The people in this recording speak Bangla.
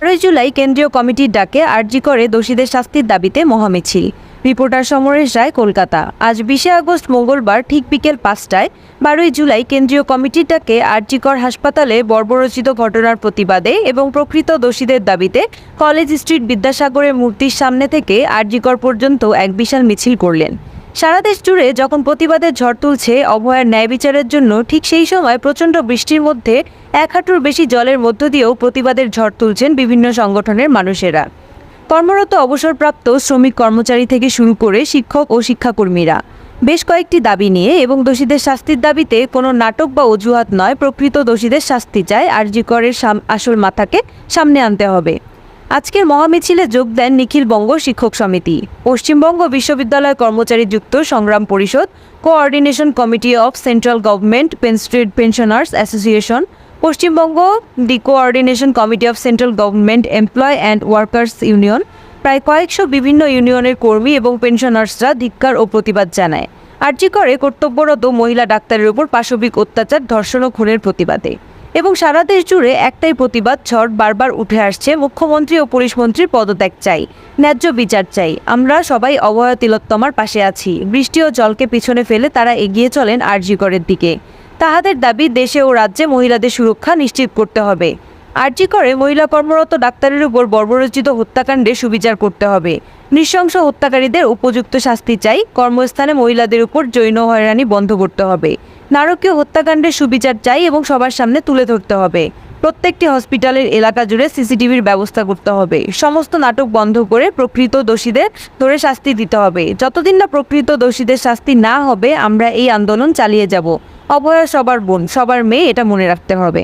তেরোই জুলাই কেন্দ্রীয় কমিটির ডাকে আর্জি করে দোষীদের শাস্তির দাবিতে মহামিছিল। রিপোর্টার সমরেশ রায়, কলকাতা। আজ বিশে আগস্ট মঙ্গলবার ঠিক বিকেল পাঁচটায় বারোই জুলাই কেন্দ্রীয় কমিটির ডাকে আরজিকর হাসপাতালে বর্বরচিত ঘটনার প্রতিবাদে এবং প্রকৃত দোষীদের দাবিতে কলেজ স্ট্রিট বিদ্যাসাগরের মূর্তির সামনে থেকে আরজিকর পর্যন্ত এক বিশাল মিছিল করলেন। সারা দেশ জুড়ে যখন প্রতিবাদের ঝড় তুলছে, অভয়ার ন্যায় বিচারের জন্য ঠিক সেই সময় প্রচণ্ড বৃষ্টির মধ্যে এক হাঁটুর বেশি জলের মধ্য দিয়েও প্রতিবাদের ঝড় তুলছেন বিভিন্ন সংগঠনের মানুষেরা। কর্মরত অবসরপ্রাপ্ত শ্রমিক কর্মচারী থেকে শুরু করে শিক্ষক ও শিক্ষাকর্মীরা। বেশ কয়েকটি দাবি নিয়ে এবং দোষীদের শাস্তির দাবিতে কোনো নাটক বা অজুহাত নয়, প্রকৃত দোষীদের শাস্তি চায়, আরজি করের সাম- আসল মাথাকে সামনে আনতে হবে। আজকের মহামিছিলে যোগ দেন নিখিল বঙ্গ শিক্ষক সমিতি। পশ্চিমবঙ্গ বিশ্ববিদ্যালয় কর্মচারী যুক্ত সংগ্রাম পরিষদ, coordination committee of central government পেনস্ট্রিট pensioners association Paschimbanga the coordination committee of central government employ and workers union প্রায় কয়েকশো বিভিন্ন ইউনিয়নের কর্মী এবং পেনশনার্সরা ধিক্কার ও প্রতিবাদ জানায়। আর্জি করে কর্তব্যরত মহিলা ডাক্তারের উপর পাশবিক অত্যাচার, ধর্ষণ ও খুনের প্রতিবাদে। এবং সারা দেশ জুড়ে একটাই প্রতিবাদ, ঝড় বারবার উঠে আসছে। মুখ্যমন্ত্রী ও পুলিশ মন্ত্রীর পদত্যাগ চাই, ন্যায্য বিচার চাই। আমরা সবাই অভয় তিলোত্তমার পাশে আছি। বৃষ্টি ও জলকে পিছনে ফেলে তারা এগিয়ে চলেন আরজিকরের দিকে। তাহাদের দাবি দেশে ও রাজ্যে মহিলাদের সুরক্ষা নিশ্চিত করতে হবে। আর্জি করে, মহিলা কর্মরত ডাক্তারের উপর বর্বরচিত হত্যাকাণ্ডে সুবিচার করতে হবে। নৃশংস হত্যাকারীদের উপযুক্ত শাস্তি চাই, কর্মস্থানে মহিলাদের উপর যৌন হয়রানি বন্ধ করতে হবে। নারকীয় হত্যাকাণ্ডের সুবিচার চাই এবং সবার সামনে তুলে ধরতে হবে। প্রত্যেকটি হসপিটালের এলাকা জুড়ে সিসিটিভির ব্যবস্থা করতে হবে। সমস্ত নাটক বন্ধ করে প্রকৃত দোষীদের ধরে শাস্তি দিতে হবে। যতদিন না প্রকৃত দোষীদের শাস্তি না হবে, আমরা এই আন্দোলন চালিয়ে যাব। অভয়া সবার বোন সবার মেয়ে এটা মনে রাখতে হবে।